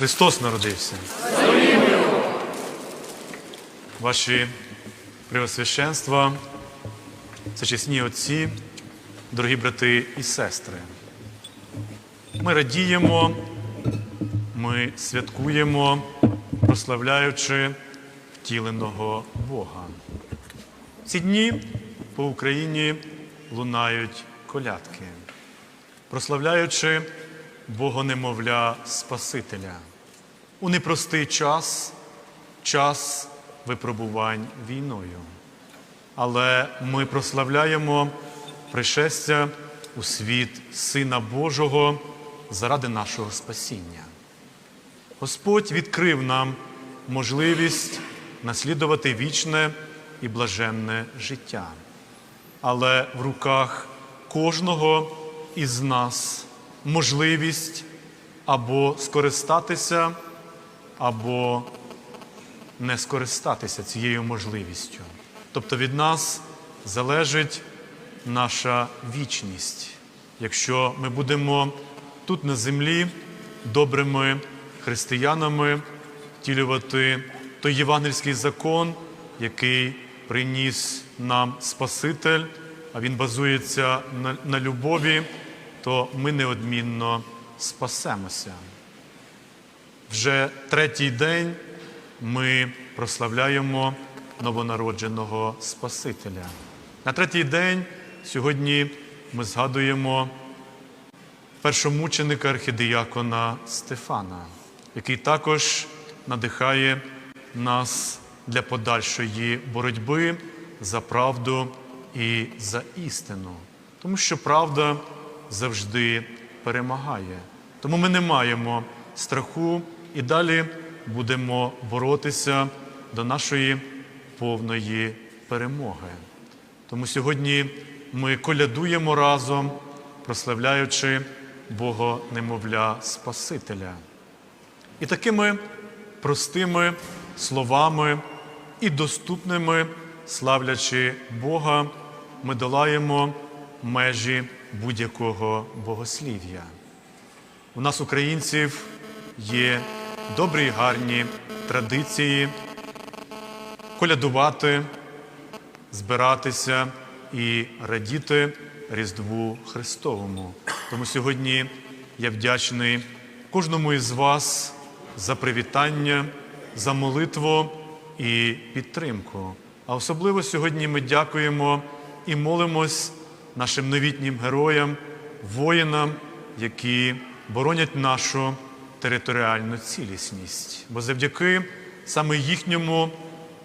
Христос народився. Ваші преосвященства, чесні отці, дорогі брати і сестри. Ми радіємо, ми святкуємо, прославляючи втіленого Бога. Ці дні по Україні лунають колядки, прославляючи Богонемовля Спасителя у непростий час, час випробувань війною. Але ми прославляємо пришестя у світ Сина Божого заради нашого спасіння. Господь відкрив нам можливість наслідувати вічне і блаженне життя. Але в руках кожного із нас можливість або скористатися, або не скористатися цією можливістю. Тобто від нас залежить наша вічність. Якщо ми будемо тут на землі добрими християнами втілювати той євангельський закон, який приніс нам Спаситель, а він базується на, на любові, то ми неодмінно спасемося. Вже третій день ми прославляємо новонародженого Спасителя. На третій день сьогодні ми згадуємо першомученика архідіякона Стефана, який також надихає нас для подальшої боротьби за правду і за істину. Тому що правда завжди перемагає. Тому ми не маємо страху і далі будемо боротися до нашої повної перемоги. Тому сьогодні ми колядуємо разом, прославляючи Бога немовля Спасителя. І такими простими словами і доступними, славлячи Бога, ми долаємо межі будь-якого богослів'я. У нас, українців, є добрі і гарні традиції колядувати, збиратися і радіти Різдву Христовому. Тому сьогодні я вдячний кожному із вас за привітання, за молитву і підтримку. А особливо сьогодні ми дякуємо і молимось нашим новітнім героям, воїнам, які боронять нашу територіальну цілісність. Бо завдяки саме їхньому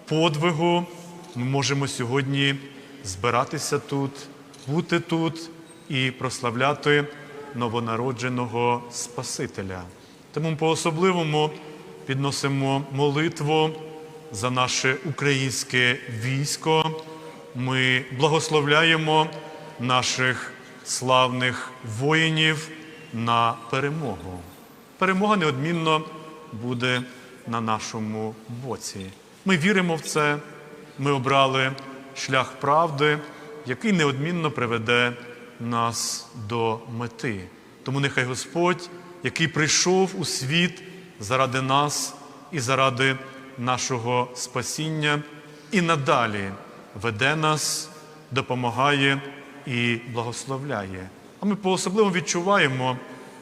подвигу ми можемо сьогодні збиратися тут, бути тут і прославляти новонародженого Спасителя. Тому по-особливому підносимо молитву за наше українське військо. Ми благословляємо наших славних воїнів на перемогу. Перемога неодмінно буде на нашому боці. Ми віримо в це, ми обрали шлях правди, який неодмінно приведе нас до мети. Тому нехай Господь, який прийшов у світ заради нас і заради нашого спасіння, і надалі веде нас, допомагає і благословляє. А ми по-особливо відчуваємо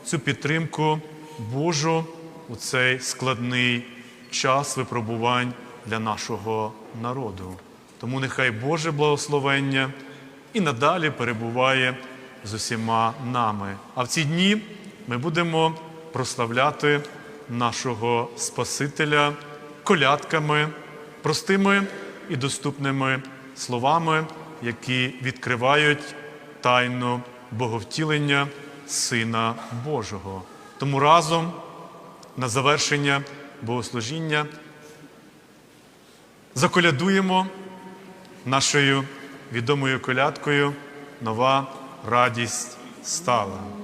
цю підтримку Божу у цей складний час випробувань для нашого народу. Тому нехай Боже благословення і надалі перебуває з усіма нами. А в ці дні ми будемо прославляти нашого Спасителя колядками, простими і доступними словами, які відкривають тайну боговтілення Сина Божого. Тому разом на завершення богослужіння заколядуємо нашою відомою колядкою нова радість стала.